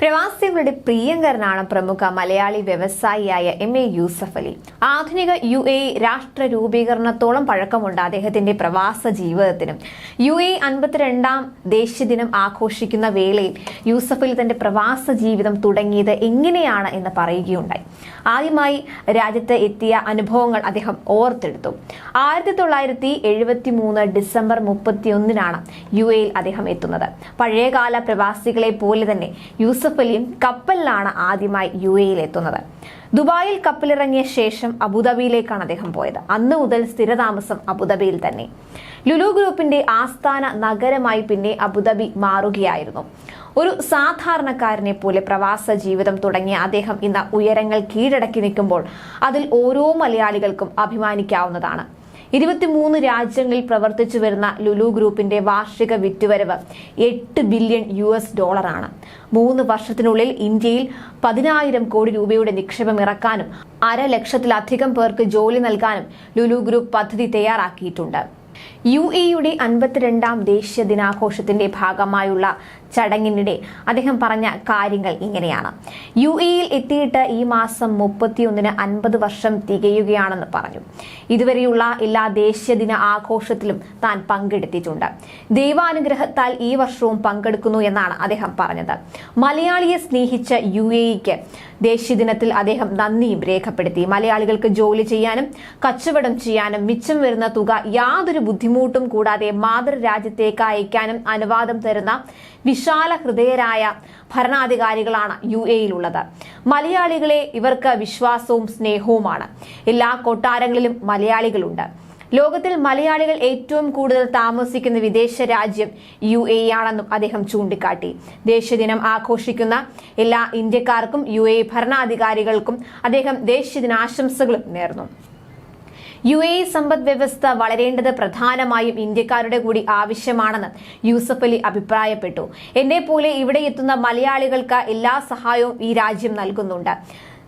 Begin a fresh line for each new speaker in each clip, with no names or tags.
പ്രവാസികളുടെ പ്രിയങ്കരനാണ് പ്രമുഖ മലയാളി വ്യവസായിയായ എം എ യൂസഫ് അലി. ആധുനിക യു എ രാഷ്ട്ര രൂപീകരണത്തോളം പഴക്കമുണ്ട് അദ്ദേഹത്തിന്റെ പ്രവാസ ജീവിതത്തിനും. യു എ അൻപത്തിരണ്ടാം ദേശീയ ദിനം ആഘോഷിക്കുന്ന വേളയിൽ യൂസഫ് അലി തന്റെ പ്രവാസ ജീവിതം തുടങ്ങിയത് എങ്ങനെയാണ് എന്ന് പറയുകയുണ്ടായി. ആദ്യമായി രാജ്യത്ത് എത്തിയ അനുഭവങ്ങൾ അദ്ദേഹം ഓർത്തെടുത്തു. ആയിരത്തി തൊള്ളായിരത്തി എഴുപത്തി മൂന്ന് ഡിസംബർ മുപ്പത്തിയൊന്നിനാണ് യു എയിൽ അദ്ദേഹം എത്തുന്നത്. പഴയകാല പ്രവാസികളെ പോലെ തന്നെ യൂസഫ് അലിയും കപ്പലിലാണ് ആദ്യമായി യു എയിൽ എത്തുന്നത്. ദുബായിൽ കപ്പലിറങ്ങിയ ശേഷം അബുദാബിയിലേക്കാണ് അദ്ദേഹം പോയത്. അന്ന് മുതൽ സ്ഥിരതാമസം അബുദാബിയിൽ തന്നെ. ലുലു ഗ്രൂപ്പിന്റെ ആസ്ഥാന നഗരമായി പിന്നെ അബുദാബി മാറുകയായിരുന്നു. ഒരു സാധാരണക്കാരനെ പോലെ പ്രവാസ ജീവിതം തുടങ്ങിയ അദ്ദേഹം ഇന്ന് ഉയരങ്ങൾ കീഴടക്കി നിൽക്കുമ്പോൾ അതിൽ ഓരോ മലയാളികൾക്കും അഭിമാനിക്കാവുന്നതാണ്. ഇരുപത്തിമൂന്ന് രാജ്യങ്ങളിൽ പ്രവർത്തിച്ചു വരുന്ന ലുലു ഗ്രൂപ്പിന്റെ വാർഷിക വിറ്റുവരവ് എട്ട് ബില്യൺ യു എസ് ഡോളറാണ്. മൂന്ന് വർഷത്തിനുള്ളിൽ ഇന്ത്യയിൽ പതിനായിരം കോടി രൂപയുടെ നിക്ഷേപം ഇറക്കാനും അര ലക്ഷത്തിലധികം പേർക്ക് ജോലി നൽകാനും ലുലു ഗ്രൂപ്പ് പദ്ധതി തയ്യാറാക്കിയിട്ടുണ്ട്. യു എയുടെ അൻപത്തിരണ്ടാം ദേശീയ ദിനാഘോഷത്തിന്റെ ഭാഗമായുള്ള ചടങ്ങിനിടെ അദ്ദേഹം പറഞ്ഞ കാര്യങ്ങൾ ഇങ്ങനെയാണ്. യു എയിൽ എത്തിയിട്ട് ഈ മാസം മുപ്പത്തിയൊന്നിന് അൻപത് വർഷം തികയുകയാണെന്ന് പറഞ്ഞു. ഇതുവരെയുള്ള എല്ലാ ദേശീയ ദിന ആഘോഷത്തിലും താൻ പങ്കെടുത്തിട്ടുണ്ട്. ദൈവാനുഗ്രഹത്താൽ ഈ വർഷവും പങ്കെടുക്കുന്നു എന്നാണ് അദ്ദേഹം പറഞ്ഞത്. മലയാളിയെ സ്നേഹിച്ച യു എക്ക് ദേശീയ ദിനത്തിൽ അദ്ദേഹം നന്ദിയും രേഖപ്പെടുത്തി. മലയാളികൾക്ക് ജോലി ചെയ്യാനും കച്ചവടം ചെയ്യാനും മിച്ചം വരുന്ന തുക യാതൊരു ബുദ്ധിമുട്ടും കൂടാതെ മാതൃരാജ്യത്തേക്ക് അയക്കാനും അനുവാദം തരുന്ന വിശാല ഹൃദയരായ ഭരണാധികാരികളാണ് യു എയിലുള്ളത്. മലയാളികളെ ഇവർക്ക് വിശ്വാസവും സ്നേഹവുമാണ്. എല്ലാ കൊട്ടാരങ്ങളിലും മലയാളികളുണ്ട്. ലോകത്തിൽ മലയാളികൾ ഏറ്റവും കൂടുതൽ താമസിക്കുന്ന വിദേശ രാജ്യം യു എ ആണെന്നും അദ്ദേഹം ചൂണ്ടിക്കാട്ടി. ദേശീയദിനം ആഘോഷിക്കുന്ന എല്ലാ ഇന്ത്യക്കാർക്കും യു എ ഭരണാധികാരികൾക്കും അദ്ദേഹം ദേശീയദിനാശംസകളും നേർന്നു. യു എ സമ്പദ് വ്യവസ്ഥ വളരേണ്ടത് പ്രധാനമായും ഇന്ത്യക്കാരുടെ കൂടി ആവശ്യമാണെന്ന് യൂസഫ് അലി അഭിപ്രായപ്പെട്ടു. എന്നെ പോലെ ഇവിടെ എത്തുന്ന മലയാളികൾക്ക് എല്ലാ സഹായവും ഈ രാജ്യം നൽകുന്നുണ്ട്.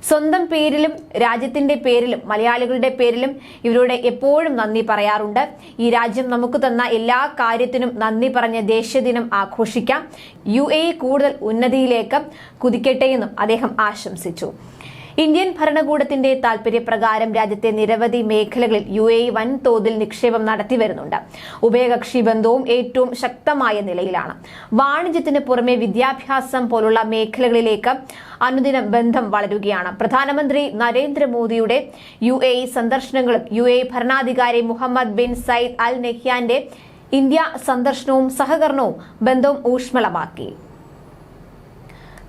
സ്വന്തം പേരിലും രാജ്യത്തിന്റെ പേരിലും മലയാളികളുടെ പേരിലും ഇവരോട് എപ്പോഴും നന്ദി പറയാറുണ്ട്. ഈ രാജ്യം നമുക്ക് തന്ന എല്ലാ കാര്യത്തിനും നന്ദി പറഞ്ഞ ദേശീയദിനം ആഘോഷിക്കാം. യു എ കൂടുതൽ ഉന്നതിയിലേക്ക് കുതിക്കട്ടെയെന്നും അദ്ദേഹം ആശംസിച്ചു. ഇന്ത്യൻ ഭരണകൂടത്തിന്റെ താൽപര്യപ്രകാരം രാജ്യത്തെ നിരവധി മേഖലകളിൽ യു എ വൻതോതിൽ നിക്ഷേപം നടത്തി വരുന്നുണ്ട്. ഉഭയകക്ഷി ബന്ധവും ഏറ്റവും ശക്തമായ നിലയിലാണ്. വാണിജ്യത്തിന് പുറമെ വിദ്യാഭ്യാസം പോലുള്ള മേഖലകളിലേക്ക് അനുദിന ബന്ധം വളരുകയാണ്. പ്രധാനമന്ത്രി നരേന്ദ്രമോദിയുടെ യു എ സന്ദർശനങ്ങളും യു എ ഭരണാധികാരി മുഹമ്മദ് ബിൻ സയ്യിദ് അൽ നെഹ്യാന്റെ ഇന്ത്യ സന്ദർശനവും സഹകരണവും ബന്ധവും ഊഷ്മളമാക്കി.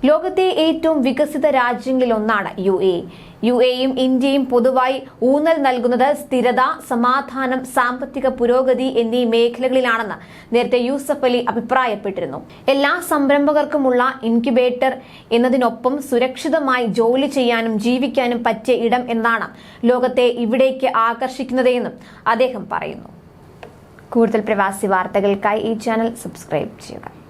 ലോകത്തെ ഏറ്റവും വികസിത രാജ്യങ്ങളിലൊന്നാണ് യു എ. യു എയും ഇന്ത്യയും പൊതുവായി ഊന്നൽ നൽകുന്നത് സ്ഥിരത സമാധാനം സാമ്പത്തിക പുരോഗതി എന്നീ മേഖലകളിലാണെന്ന് നേരത്തെ യൂസഫ് അലി അഭിപ്രായപ്പെട്ടിരുന്നു. എല്ലാ സംരംഭകർക്കുമുള്ള ഇൻക്യുബേറ്റർ എന്നതിനൊപ്പം സുരക്ഷിതമായി ജോലി ചെയ്യാനും ജീവിക്കാനും പറ്റിയ ഇടം എന്നാണ് ലോകത്തെ ഇവിടേക്ക് ആകർഷിക്കുന്നതെന്നും അദ്ദേഹം പറയുന്നു. കൂടുതൽ പ്രവാസി വാർത്തകൾക്കായി ഈ ചാനൽ സബ്സ്ക്രൈബ് ചെയ്യുക.